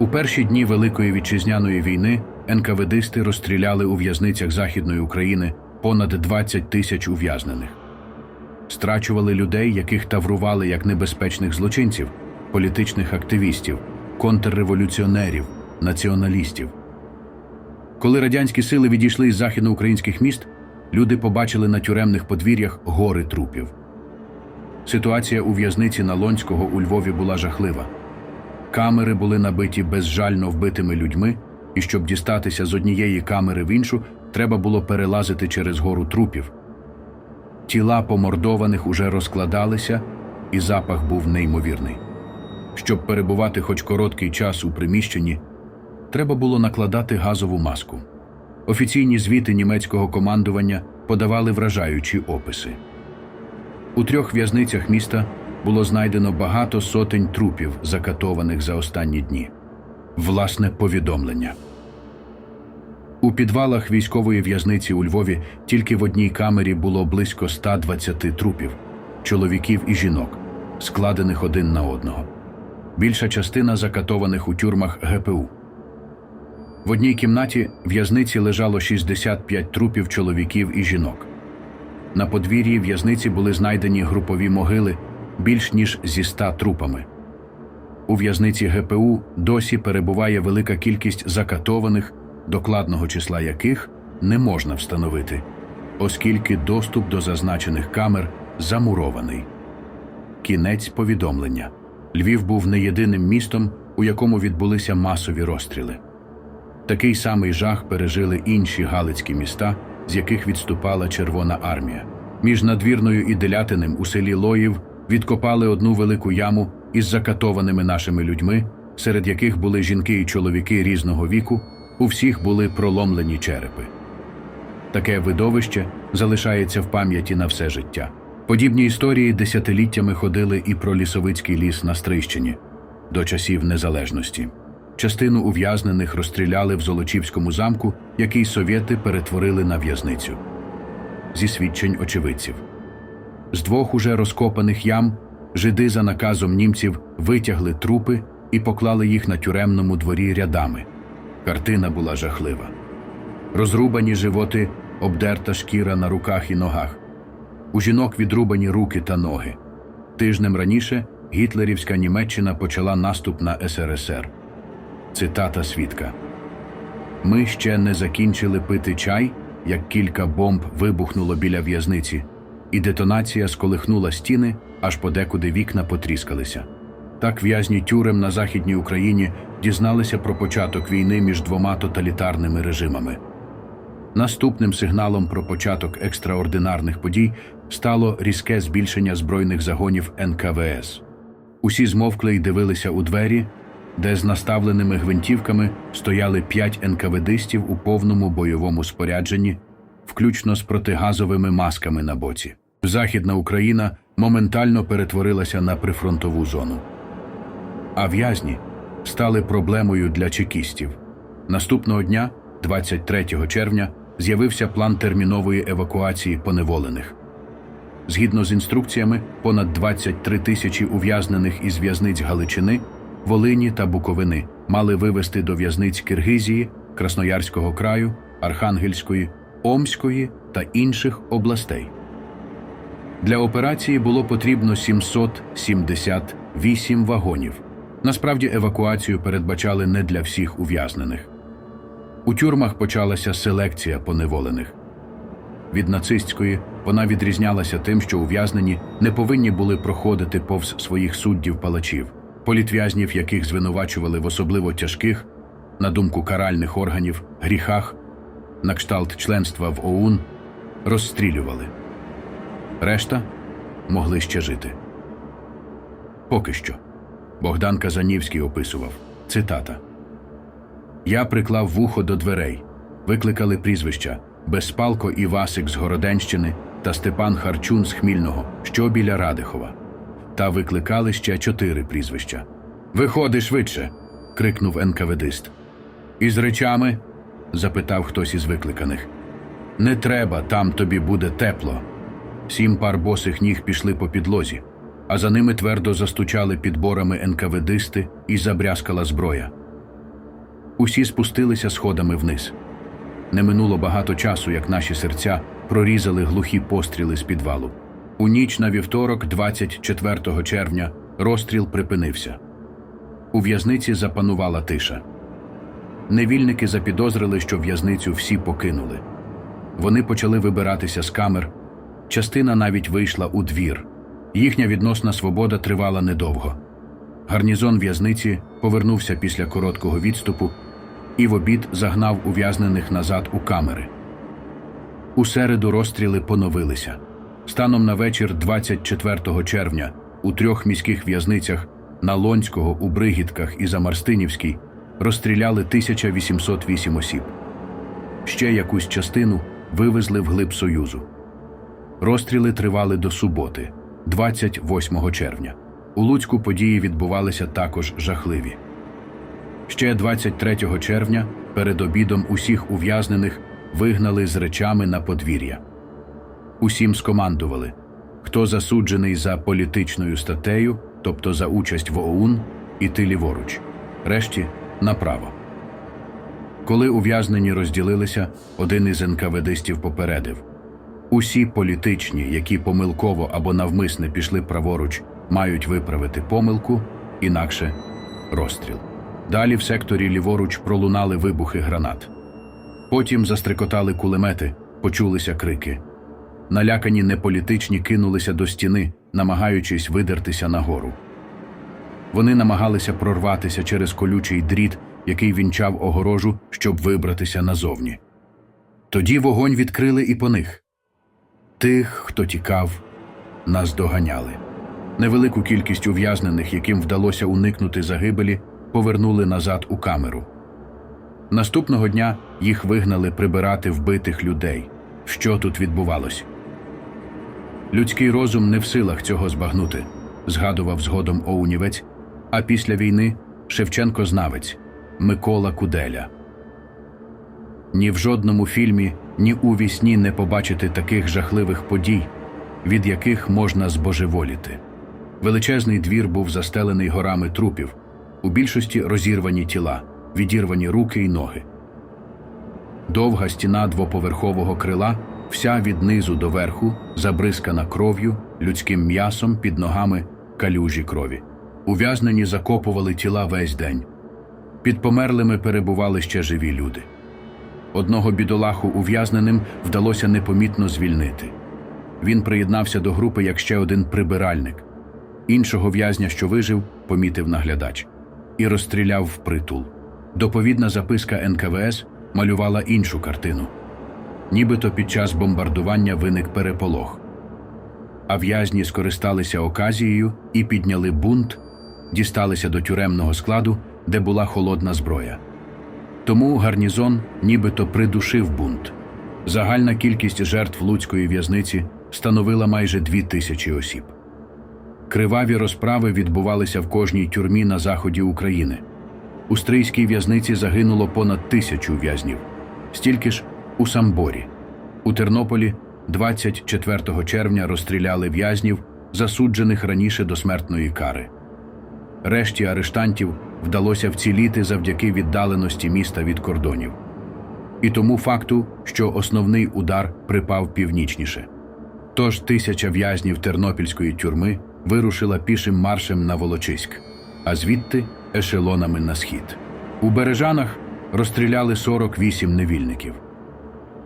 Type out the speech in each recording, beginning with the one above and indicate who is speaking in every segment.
Speaker 1: У перші дні Великої вітчизняної війни НКВДисти розстріляли у в'язницях Західної України понад 20 тисяч ув'язнених. Страчували людей, яких таврували як небезпечних злочинців, політичних активістів, контрреволюціонерів, націоналістів. Коли радянські сили відійшли із західноукраїнських міст, люди побачили на тюремних подвір'ях гори трупів. Ситуація у в'язниці Налонського у Львові була жахлива. Камери були набиті безжально вбитими людьми, і щоб дістатися з однієї камери в іншу, треба було перелазити через гору трупів. Тіла помордованих уже розкладалися, і запах був неймовірний. Щоб перебувати хоч короткий час у приміщенні, треба було накладати газову маску. Офіційні звіти німецького командування подавали вражаючі описи. У трьох в'язницях міста було знайдено багато сотень трупів, закатованих за останні дні. Власне повідомлення. У підвалах військової в'язниці у Львові тільки в одній камері було близько 120 трупів чоловіків і жінок, складених один на одного. Більша частина закатованих у тюрмах ГПУ. В одній кімнаті в'язниці лежало 65 трупів чоловіків і жінок. На подвір'ї в'язниці були знайдені групові могили більш ніж зі ста трупами. У в'язниці ГПУ досі перебуває велика кількість закатованих, докладного числа яких не можна встановити, оскільки доступ до зазначених камер замурований. Кінець повідомлення. Львів був не єдиним містом, у якому відбулися масові розстріли. Такий самий жах пережили інші галицькі міста, з яких відступала Червона армія. Між надвірною і Делятиним у селі Лоїв відкопали одну велику яму із закатованими нашими людьми, серед яких були жінки і чоловіки різного віку, у всіх були проломлені черепи. Таке видовище залишається в пам'яті на все життя. Подібні історії десятиліттями ходили і про лісовицький ліс на Стрийщині до часів незалежності. Частину ув'язнених розстріляли в Золочівському замку, який совєти перетворили на в'язницю. Зі свідчень очевидців. З двох уже розкопаних ям жиди за наказом німців витягли трупи і поклали їх на тюремному дворі рядами. Картина була жахлива. Розрубані животи, обдерта шкіра на руках і ногах. У жінок відрубані руки та ноги. Тижнем раніше гітлерівська Німеччина почала наступ на СРСР. Цитата свідка. Ми ще не закінчили пити чай, як кілька бомб вибухнуло біля в'язниці, і детонація сколихнула стіни, аж подекуди вікна потріскалися. Так в'язні тюрем на Західній Україні дізналися про початок війни між двома тоталітарними режимами. Наступним сигналом про початок екстраординарних подій стало різке збільшення збройних загонів НКВС. Усі змовкли й дивилися у двері, де з наставленими гвинтівками стояли п'ять НКВДистів у повному бойовому спорядженні, включно з протигазовими масками на боці. Західна Україна моментально перетворилася на прифронтову зону. А в'язні стали проблемою для чекістів. Наступного дня, 23 червня, з'явився план термінової евакуації поневолених. Згідно з інструкціями, понад 23 тисячі ув'язнених із в'язниць Галичини, Волині та Буковини мали вивезти до в'язниць Киргизії, Красноярського краю, Архангельської, Омської та інших областей. Для операції було потрібно 778 вагонів. Насправді евакуацію передбачали не для всіх ув'язнених. У тюрмах почалася селекція поневолених. Від нацистської вона відрізнялася тим, що ув'язнені не повинні були проходити повз своїх суддів-палачів, політв'язнів, яких звинувачували в особливо тяжких, на думку каральних органів, гріхах, на кшталт членства в ОУН, розстрілювали. Решта могли ще жити. Поки що. Богдан Казанівський описував цитата. Я приклав вухо до дверей, викликали прізвища Безпалко Івасик з Городенщини та Степан Харчун з Хмільного, що біля Радихова. Та викликали ще чотири прізвища. Виходи швидше. крикнув НКВДист. Із речами? Запитав хтось із викликаних. Не треба, там тобі буде тепло. Сім пар босих ніг пішли по підлозі, а за ними твердо застучали підборами НКВДисти і забрязкала зброя. Усі спустилися сходами вниз. Не минуло багато часу, як наші серця прорізали глухі постріли з підвалу. У ніч на вівторок, 24 червня, розстріл припинився. У в'язниці запанувала тиша. Невільники запідозрили, що в'язницю всі покинули. Вони почали вибиратися з камер. Частина навіть вийшла у двір. Їхня відносна свобода тривала недовго. Гарнізон в'язниці повернувся після короткого відступу і в обід загнав ув'язнених назад у камери. У середу розстріли поновилися. Станом на вечір 24 червня у трьох міських в'язницях на Лонського, у Бригітках і Замарстинівській розстріляли 1808 осіб. Ще якусь частину вивезли в глиб Союзу. Розстріли тривали до суботи, 28 червня. У Луцьку події відбувалися також жахливі. Ще 23 червня перед обідом усіх ув'язнених вигнали з речами на подвір'я. Усім скомандували, хто засуджений за політичною статтею, тобто за участь в ОУН, іти ліворуч, решті направо. Коли ув'язнені розділилися, один із НКВДистів попередив усі політичні, які помилково або навмисне пішли праворуч, мають виправити помилку, інакше розстріл. Далі в секторі ліворуч пролунали вибухи гранат. Потім застрекотали кулемети, почулися крики. Налякані неполітичні кинулися до стіни, намагаючись видертися нагору. Вони намагалися прорватися через колючий дріт, який вінчав огорожу, щоб вибратися назовні. Тоді вогонь відкрили і по них. Тих, хто тікав, нас доганяли. Невелику кількість ув'язнених, яким вдалося уникнути загибелі, повернули назад у камеру. Наступного дня їх вигнали прибирати вбитих людей. Що тут відбувалось? Людський розум не в силах цього збагнути, згадував згодом Оунівець, а після війни Шевченко знавець Микола Куделя. Ні в жодному фільмі, ні у вісні не побачити таких жахливих подій, від яких можна збожеволіти. Величезний двір був застелений горами трупів, у більшості розірвані тіла, відірвані руки й ноги. Довга стіна двоповерхового крила, вся від низу до верху, забризкана кров'ю, людським м'ясом під ногами калюжі крові. Ув'язнені закопували тіла весь день. Під померлими перебували ще живі люди. Одного бідолаху ув'язненим вдалося непомітно звільнити. Він приєднався до групи як ще один прибиральник. Іншого в'язня, що вижив, помітив наглядач і розстріляв впритул. Доповідна записка НКВС малювала іншу картину. Нібито під час бомбардування виник переполох. А в'язні скористалися оказією і підняли бунт, дісталися до тюремного складу, де була холодна зброя. Тому гарнізон нібито придушив бунт. Загальна кількість жертв Луцької в'язниці становила майже дві тисячі осіб. Криваві розправи відбувалися в кожній тюрмі на заході України. У стрийській в'язниці загинуло понад тисячу в'язнів, стільки ж у Самборі. У Тернополі 24 червня розстріляли в'язнів, засуджених раніше до смертної кари. Решті арештантів вдалося вціліти завдяки віддаленості міста від кордонів. І тому факту, що основний удар припав північніше. Тож тисяча в'язнів тернопільської тюрми вирушила пішим маршем на Волочиськ, а звідти ешелонами на схід. У Бережанах розстріляли 48 невільників.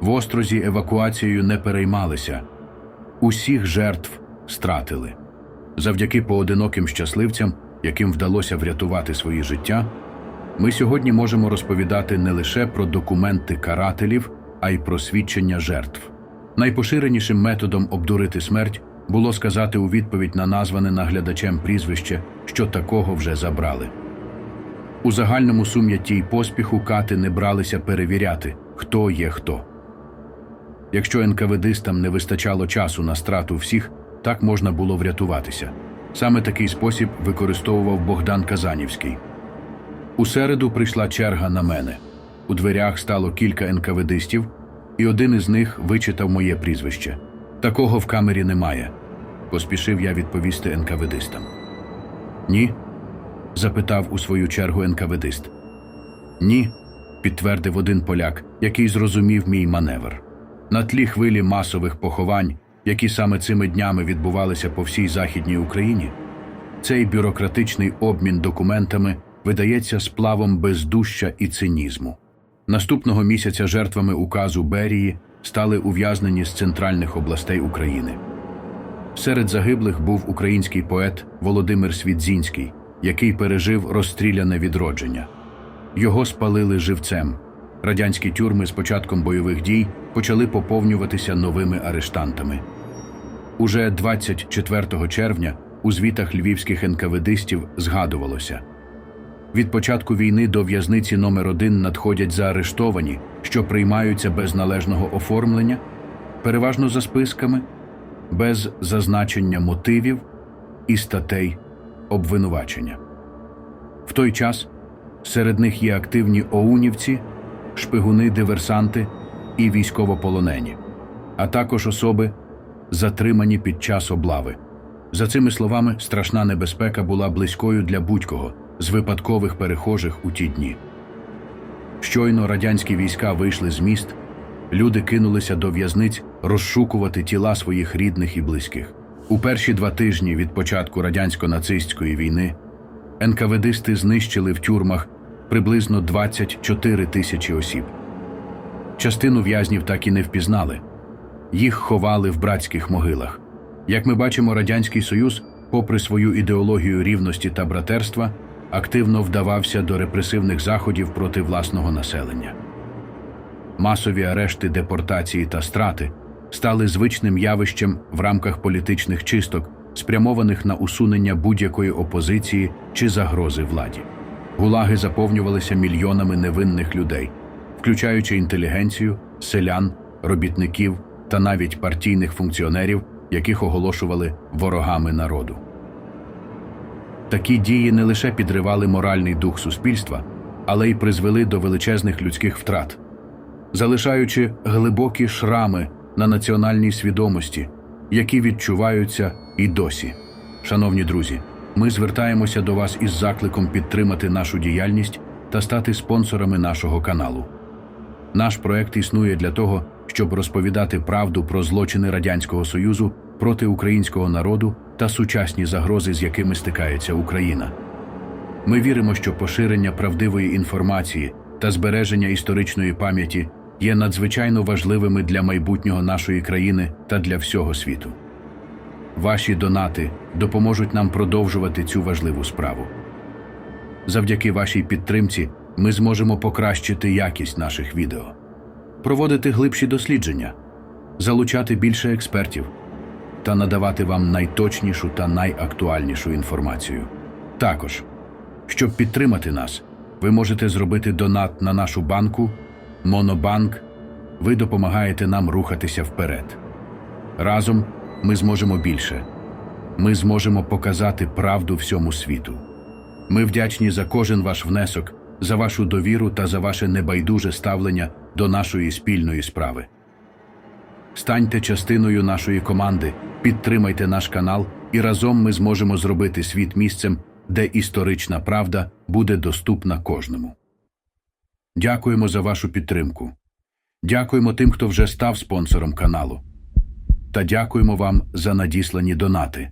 Speaker 1: В острозі евакуацією не переймалися. Усіх жертв стратили. Завдяки поодиноким щасливцям, яким вдалося врятувати свої життя, ми сьогодні можемо розповідати не лише про документи карателів, а й про свідчення жертв. Найпоширенішим методом обдурити смерть було сказати у відповідь на назване наглядачем прізвище, що такого вже забрали. У загальному сум'ятті й поспіху кати не бралися перевіряти, хто є хто. Якщо НКВДистам не вистачало часу на страту всіх, так можна було врятуватися. Саме такий спосіб використовував Богдан Казанівський. У середу прийшла черга на мене. У дверях стало кілька НКВДистів, і один із них вичитав моє прізвище. Такого в камері немає, поспішив я відповісти НКВДистам. Ні? запитав у свою чергу НКВДист. Ні, підтвердив один поляк, який зрозумів мій маневр. На тлі хвилі масових поховань, які саме цими днями відбувалися по всій Західній Україні, цей бюрократичний обмін документами видається сплавом бездуща і цинізму. Наступного місяця жертвами указу Берії стали ув'язнені з центральних областей України. Серед загиблих був український поет Володимир Свідзінський, який пережив розстріляне відродження. Його спалили живцем. Радянські тюрми з початком бойових дій почали поповнюватися новими арештантами. Уже 24 червня у звітах львівських енкаведистів згадувалося від початку війни до в'язниці номер 1 надходять заарештовані, що приймаються без належного оформлення, переважно за списками, без зазначення мотивів і статей обвинувачення. В той час серед них є активні оунівці, шпигуни, диверсанти і військовополонені, а також особи, затримані під час облави. За цими словами, страшна небезпека була близькою для будь-кого з випадкових перехожих у ті дні. Щойно радянські війська вийшли з міст, люди кинулися до в'язниць розшукувати тіла своїх рідних і близьких. У перші два тижні від початку радянсько-нацистської війни НКВДисти знищили в тюрмах приблизно 24 тисячі осіб. Частину в'язнів так і не впізнали. Їх ховали в братських могилах. Як ми бачимо, Радянський Союз, попри свою ідеологію рівності та братерства, активно вдавався до репресивних заходів проти власного населення. Масові арешти, депортації та страти стали звичним явищем в рамках політичних чисток, спрямованих на усунення будь-якої опозиції чи загрози владі. Гулаги заповнювалися мільйонами невинних людей, включаючи інтелігенцію, селян, робітників та навіть партійних функціонерів, яких оголошували ворогами народу. Такі дії не лише підривали моральний дух суспільства, але й призвели до величезних людських втрат, залишаючи глибокі шрами на національній свідомості, які відчуваються і досі. Шановні друзі, ми звертаємося до вас із закликом підтримати нашу діяльність та стати спонсорами нашого каналу. Наш проект існує для того, щоб розповідати правду про злочини Радянського Союзу проти українського народу та сучасні загрози, з якими стикається Україна. Ми віримо, що поширення правдивої інформації та збереження історичної пам'яті є надзвичайно важливими для майбутнього нашої країни та для всього світу. Ваші донати допоможуть нам продовжувати цю важливу справу. Завдяки вашій підтримці ми зможемо покращити якість наших відео, проводити глибші дослідження, залучати більше експертів та надавати вам найточнішу та найактуальнішу інформацію. Також, щоб підтримати нас, ви можете зробити донат на нашу банку Монобанк. Ви допомагаєте нам рухатися вперед. Разом ми зможемо більше. Ми зможемо показати правду всьому світу. Ми вдячні за кожен ваш внесок, за вашу довіру та за ваше небайдуже ставлення до нашої спільної справи. Станьте частиною нашої команди, підтримайте наш канал, і разом ми зможемо зробити світ місцем, де історична правда буде доступна кожному. Дякуємо за вашу підтримку. Дякуємо тим, хто вже став спонсором каналу. Та дякуємо вам за надіслані донати.